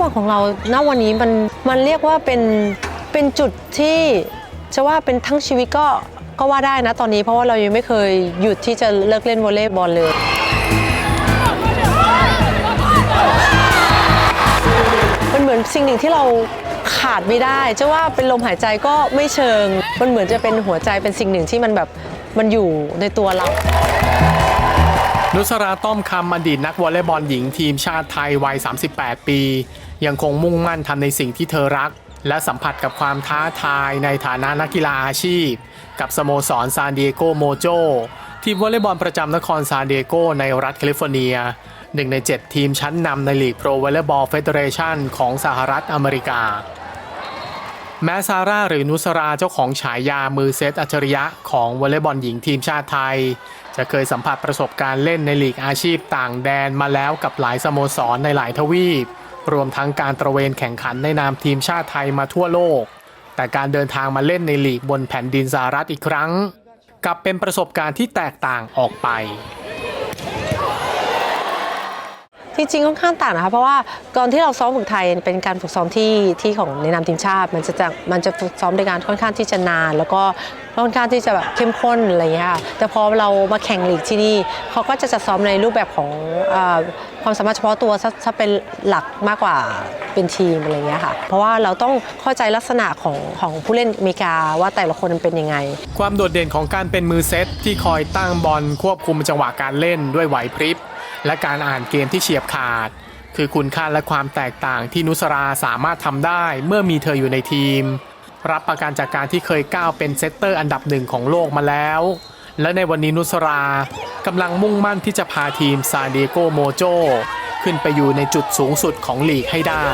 บอลของเราณวันนี้มันมันเรียกว่าเป็นเป็นจุดที่จะว่าเป็นทั้งชีวิตก็ก็ว่าได้นะตอนนี้เพราะว่าเรายังไม่เคยหยุดที่จะเลิกเล่นวอลเลย์บอลเลยมันเหมือนสิ่งหนึ่งที่เราขาดไม่ได้จะว่าเป็นลมหายใจก็ไม่เชิง มันเหมือนจะเป็นหัวใจเป็นสิ่งหนึ่งที่มันแบบมันอยู่ในตัวเรานุสราต้อมคำอดีตนักวอลเลย์บอลหญิงทีมชาติไทยวัย 38 ปี ยังคงมุ่งมั่นทำในสิ่งที่เธอรัก และสัมผัสกับความท้าทายในฐานะนักกีฬาอาชีพ กับสโมสรซานดิเอโกโมโจทีมวอลเลย์บอลประจำนครซานดิเอโกในรัฐแคลิฟอร์เนียหนึ่งใน 7 ทีมชั้นนำในลีกโปรวอลเลย์บอลเฟเดเรชันของสหรัฐอเมริกา แม้ซาร่าหรือนุสราเจ้าของฉายามือเซตอัจฉริยะของวอลเลย์บอลหญิงทีมชาติไทย จะเคยสัมผัสประสบการณ์เล่นในลีกอาชีพต่างแดนมาแล้วกับหลายสโมสรในหลายทวีป รวมทั้งการตระเวนแข่งขันในนามทีมชาติไทยมาทั่วโลก แต่การเดินทางมาเล่นในลีกบนแผ่นดินสหรัฐอีกครั้งกลับเป็นประสบการณ์ที่แตกต่างออกไปจริงๆค่อนข้างต่างนะคะเพราะว่าก่อนที่เราซ้อมฝึกไทยเป็นการฝึกซ้อมที่ที่ของในนามทีมชาติ มันจะมันจะฝึกซ้อมในการค่อนข้างที่จะนาน แล้วก็ค่อนข้างที่จะแบบเข้มข้นอะไรอย่างเงี้ยแต่พอเรามาแข่งลีกที่นี่เขาก็จะจัดซ้อมในรูปแบบของ ความสามารถเฉพาะตัวซะเป็นหลักมากกว่าเป็นทีมอะไรเงี้ยค่ะ เพราะว่าเราต้องเข้าใจลักษณะของของผู้เล่นอเมริกาว่าแต่ละคนมันเป็นยังไง ความโดดเด่นของการเป็นมือเซตที่คอยตั้งบอลควบคุมจังหวะการเล่นด้วยไหวพริบ และการอ่านเกมที่เฉียบขาด คือคุณค่าและความแตกต่างที่นุสราสามารถทำได้เมื่อมีเธออยู่ในทีม รับประกันจากการที่เคยก้าวเป็นเซตเตอร์อันดับหนึ่งของโลกมาแล้ว และในวันนี้นุสรากำลังมุ่งมั่นที่จะพาทีมซานดิเอโกโมโจขึ้นไปอยู่ในจุดสูงสุดของลีกให้ได้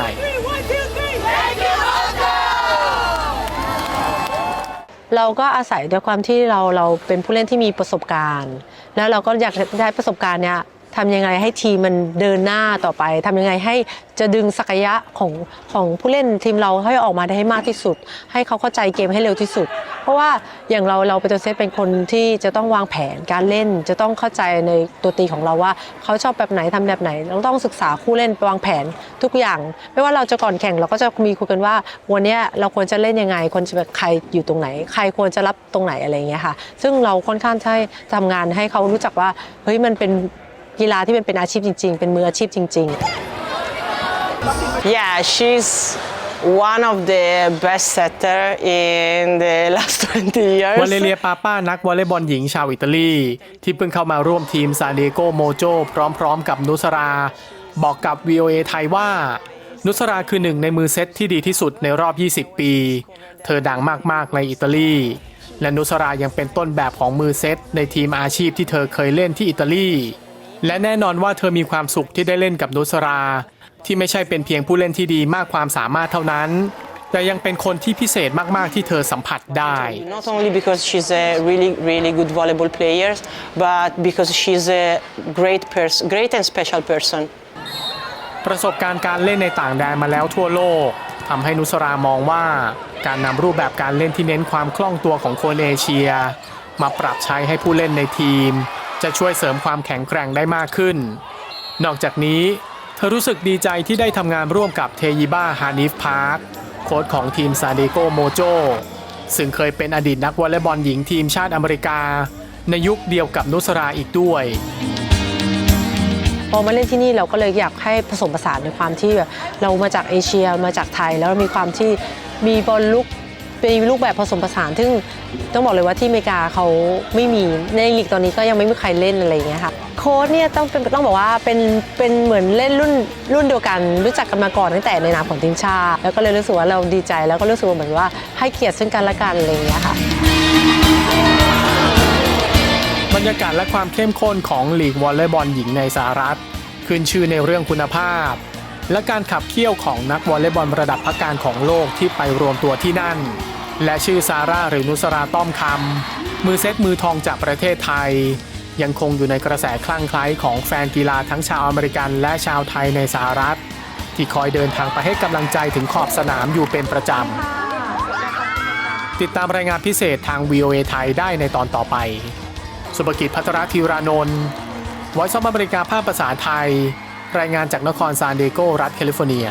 เราก็อาศัยด้วยความที่เราเราเป็นผู้เล่นที่มีประสบการณ์ แล้วเราก็อยากได้ประสบการณ์เนี้ย ทำยังไงให้ทีมมันเดินหน้าต่อไปทำยังไงให้จะดึงศักยะของของผู้เล่นทีมเราให้ออกมาได้ให้มากที่สุด ให้เขาเข้าใจเกมให้เร็วที่สุด เพราะว่าอย่างเราเราเป็นตัวเซตเป็นคนที่จะต้องวางแผนการเล่น จะต้องเข้าใจในตัวตีของเราว่า เขาชอบแบบไหนทำแบบไหน เราต้องศึกษาคู่เล่นวางแผนทุกอย่าง ไม่ว่าเราจะก่อนแข่งเราก็จะมีคุยกันว่า วันนี้เราควรจะเล่นยังไงควรจะแบบใครอยู่ตรงไหน ใครควรจะรับตรงไหนอะไรอย่างเงี้ยค่ะ ซึ่งเราค่อนข้างใช้ทำงานให้เขารู้จักว่าเฮ้ยมันเป็น กีฬาที่มันเป็นอาชีพจริง ๆ เป็นมืออาชีพจริง ๆ Yeah, she's one of the best setter in the last 20 years. วาเลเลียปาป้านักวอลเลย์บอลหญิงชาวอิตาลี ที่เพิ่งเข้ามาร่วมทีมซานดิเอโกโมโจพร้อมๆ กับนุสรา บอกกับ VOA ไทยว่านุสราคือหนึ่งในมือเซตที่ดีที่สุดในรอบ 20 ปี เธอดังมาก ๆ ในอิตาลี และนุสรายังเป็นต้นแบบของมือเซตในทีมอาชีพที่เธอเคยเล่นที่อิตาลี และแน่นอนว่าเธอมีความสุขที่ได้เล่นกับนุสรา ที่ไม่ใช่เป็นเพียงผู้เล่นที่ดีมากความสามารถเท่านั้น แต่ยังเป็นคนที่พิเศษมากๆที่เธอสัมผัสได้ Not only because she's a really, really good volleyball player, but because she's a great person, great and special person. ประสบการณ์การเล่นในต่างแดนมาแล้วทั่วโลกทำให้นุสรามองว่า การนำรูปแบบการเล่นที่เน้นความคล่องตัวของคนเอเชีย มาปรับใช้ให้ผู้เล่นในทีม จะช่วยเสริมความแข็งแกร่งได้มากขึ้น นอกจากนี้ เธอรู้สึกดีใจที่ได้ทำงานร่วมกับเทยิบ้าฮานิฟพาร์คโค้ชของทีมซาเดโกโมโจซึ่งเคยเป็นอดีตนักวอลเลย์บอลหญิงทีมชาติอเมริกา ในยุคเดียวกับนุสราอีกด้วยพอมาเล่นที่นี่เราก็เลยอยากให้ผสมผสานในความที่แบบเรามาจากเอเชียมาจากไทยแล้วมีความที่มีบอลลุก เป็นลูกแบบผสมผสานซึ่งต้องบอกเลยว่าที่อเมริกาเขาไม่มีในลีกตอนนี้ก็ยังไม่มีใครเล่นอะไรอย่างเงี้ยค่ะโค้ชเนี่ยต้องเป็นต้องบอกว่าเป็นเป็นเหมือนเล่นรุ่นรุ่นเดียวกัน รู้จักกันมาก่อนตั้งแต่ในนามของทีมชาติแล้วก็เลยรู้สึกว่าเราดีใจแล้วก็รู้สึกว่าเหมือนว่าให้เกียรติซึ่งกันและกันอะไรอย่างเงี้ยค่ะบรรยากาศและความเข้มข้นของลีกวอลเลย์บอลหญิงในสหรัฐ ขึ้นชื่อในเรื่องคุณภาพ และการขับเคี่ยวของนักวอลเลย์บอลระดับพักการของโลกที่ไปรวมตัวที่นั่น และชื่อซาร่าหรือนุสราต้อมคำมือเซตมือทองจากประเทศไทย ยังคงอยู่ในกระแสคลั่งไคล้ของแฟนกีฬาทั้งชาวอเมริกันและชาวไทยในสหรัฐ ที่คอยเดินทางไปให้กำลังใจถึงขอบสนามอยู่เป็นประจำ ติดตามรายงานพิเศษทาง VOA ไทยได้ในตอนต่อไป สุภกิจพัทรธีรานนท์ไวซ์อเมริกาภาคภาษาไทย รายงานจากนครซานดิเอโกรัฐแคลิฟอร์เนีย